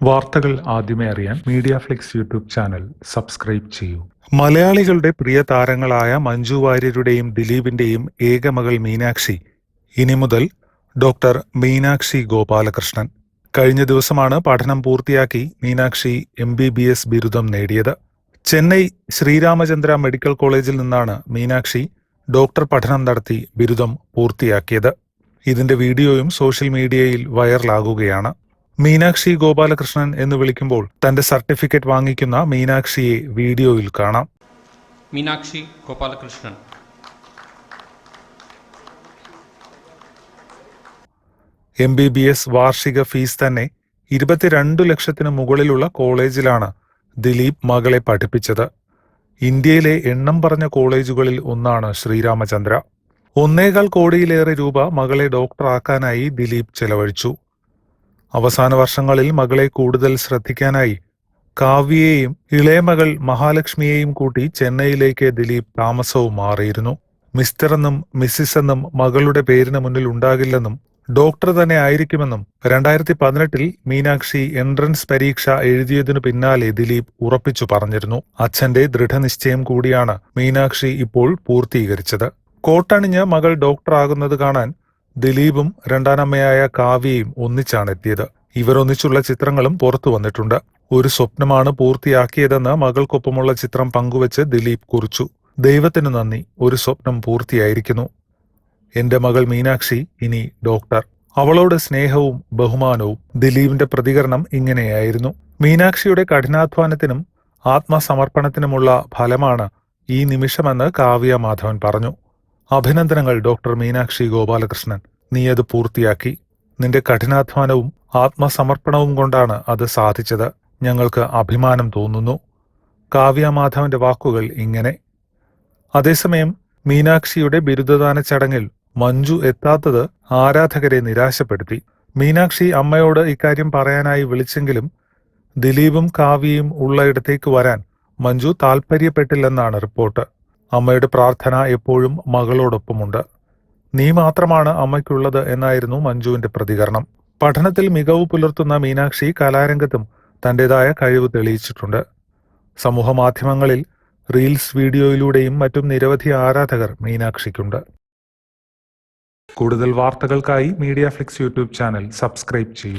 വാർത്തകൾ ആദ്യമേ അറിയാൻ Media Flix YouTube channel subscribe ചെയ്യൂ. മലയാളികളുടെ പ്രിയ താരങ്ങളായ മഞ്ജു വാര്യരുടെയും ദിലീപിന്റെയും ഏകമകൾ മീനാക്ഷി ഇനി മുതൽ ഡോക്ടർ മീനാക്ഷി ഗോപാലകൃഷ്ണൻ. കഴിഞ്ഞ ദിവസമാണ് പഠനം പൂർത്തിയാക്കി Meenakshi M B B S ബിരുദം നേടിയത്. ചെന്നൈ ശ്രീരാമചന്ദ്ര മെഡിക്കൽ കോളേജിൽ നിന്നാണ് മീനാക്ഷി ഡോക്ടർ പഠനം നടത്തി ബിരുദം പൂർത്തിയാക്കിയത്. ഇതിന്റെ വീഡിയോയും സോഷ്യൽ മീഡിയയിൽ വൈറലാകുകയാണ്. മീനാക്ഷി ഗോപാലകൃഷ്ണൻ എന്ന് വിളിക്കുമ്പോൾ തന്റെ സർട്ടിഫിക്കറ്റ് വാങ്ങിക്കുന്ന മീനാക്ഷിയെ വീഡിയോയിൽ കാണാം. Meenakshi Gopalakrishnan. M B B S വാർഷിക ഫീസ് തന്നെ ഇരുപത്തിരണ്ടു ലക്ഷത്തിന് മുകളിലുള്ള കോളേജിലാണ് ദിലീപ് മകളെ പഠിപ്പിച്ചത്. ഇന്ത്യയിലെ എണ്ണം പറഞ്ഞ കോളേജുകളിൽ ഒന്നാണ് ശ്രീരാമചന്ദ്ര. ഒന്നേകാൽ കോടിയിലേറെ രൂപ മകളെ ഡോക്ടറാക്കാനായി ദിലീപ് ചെലവഴിച്ചു. അവസാന വർഷങ്ങളിൽ മകളെ കൂടുതൽ ശ്രദ്ധിക്കാനായി കാവ്യയെയും ഇളയമകൾ മഹാലക്ഷ്മിയെയും കൂട്ടി ചെന്നൈയിലേക്ക് ദിലീപ് താമസവും മാറിയിരുന്നു. മിസ്റ്റർ എന്നും മിസ്സിസ് എന്നും മകളുടെ പേരിന് മുന്നിൽ ഉണ്ടാകില്ലെന്നും ഡോക്ടർ തന്നെ ആയിരിക്കുമെന്നും രണ്ടായിരത്തി പതിനെട്ടിൽ മീനാക്ഷി എൻട്രൻസ് പരീക്ഷ എഴുതിയതിനു പിന്നാലെ ദിലീപ് ഉറപ്പിച്ചു പറഞ്ഞിരുന്നു. അച്ഛന്റെ ദൃഢനിശ്ചയം കൂടിയാണ് മീനാക്ഷി ഇപ്പോൾ പൂർത്തീകരിച്ചത്. കോട്ടണിഞ്ഞ് മകൾ ഡോക്ടറാകുന്നത് കാണാൻ ദിലീപും രണ്ടാനമ്മയായ കാവ്യയും ഒന്നിച്ചാണ് എത്തിയത് ഇവരൊന്നിച്ചുള്ള ചിത്രങ്ങളും പുറത്തു വന്നിട്ടുണ്ട്. ഒരു സ്വപ്നമാണ് പൂർത്തിയാക്കിയതെന്ന് മകൾക്കൊപ്പമുള്ള ചിത്രം പങ്കുവച്ച് ദിലീപ് കുറിച്ചു. ദൈവത്തിന് നന്ദി. ഒരു സ്വപ്നം പൂർത്തിയായിരിക്കുന്നു. എന്റെ മകൾ മീനാക്ഷി ഇനി ഡോക്ടർ. അവളോട് സ്നേഹവും ബഹുമാനവും ദിലീപിന്റെ പ്രതികരണം ഇങ്ങനെയായിരുന്നു. മീനാക്ഷിയുടെ കഠിനാധ്വാനത്തിനും ആത്മസമർപ്പണത്തിനുമുള്ള ഫലമാണ് ഈ നിമിഷമെന്ന് കാവ്യ മാധവൻ പറഞ്ഞു. അഭിനന്ദനങ്ങൾ ഡോക്ടർ മീനാക്ഷി ഗോപാലകൃഷ്ണൻ. നീ അത് പൂർത്തിയാക്കി. നിന്റെ കഠിനാധ്വാനവും ആത്മസമർപ്പണവും കൊണ്ടാണ് അത് സാധിച്ചത്. ഞങ്ങൾക്ക് അഭിമാനം തോന്നുന്നു. കാവ്യ മാധവന്റെ വാക്കുകൾ ഇങ്ങനെ. അതേസമയം മീനാക്ഷിയുടെ ബിരുദദാന ചടങ്ങിൽ മഞ്ജു എത്താത്തത് ആരാധകരെ നിരാശപ്പെടുത്തി. മീനാക്ഷി അമ്മയോട് ഇക്കാര്യം പറയാനായി വിളിച്ചെങ്കിലും ദിലീപും കാവ്യയും ഉള്ളയിടത്തേക്ക് വരാൻ മഞ്ജു താൽപ്പര്യപ്പെട്ടില്ലെന്നാണ് റിപ്പോർട്ട്. അമ്മയുടെ പ്രാർത്ഥന എപ്പോഴും മകളോടൊപ്പമുണ്ട്. നീ മാത്രമാണ് അമ്മയ്ക്കുള്ളത് എന്നായിരുന്നു മഞ്ജുവിന്റെ പ്രതികരണം. പഠനത്തിൽ മികവ് പുലർത്തുന്ന മീനാക്ഷി കലാരംഗത്തും തന്റേതായ കഴിവ് തെളിയിച്ചിട്ടുണ്ട്. സമൂഹ മാധ്യമങ്ങളിൽ റീൽസ് വീഡിയോയിലൂടെയും മറ്റും നിരവധി ആരാധകർ മീനാക്ഷിക്കുണ്ട്. കൂടുതൽ വാർത്തകൾക്കായി Media Flix YouTube channel subscribe ചെയ്യൂ.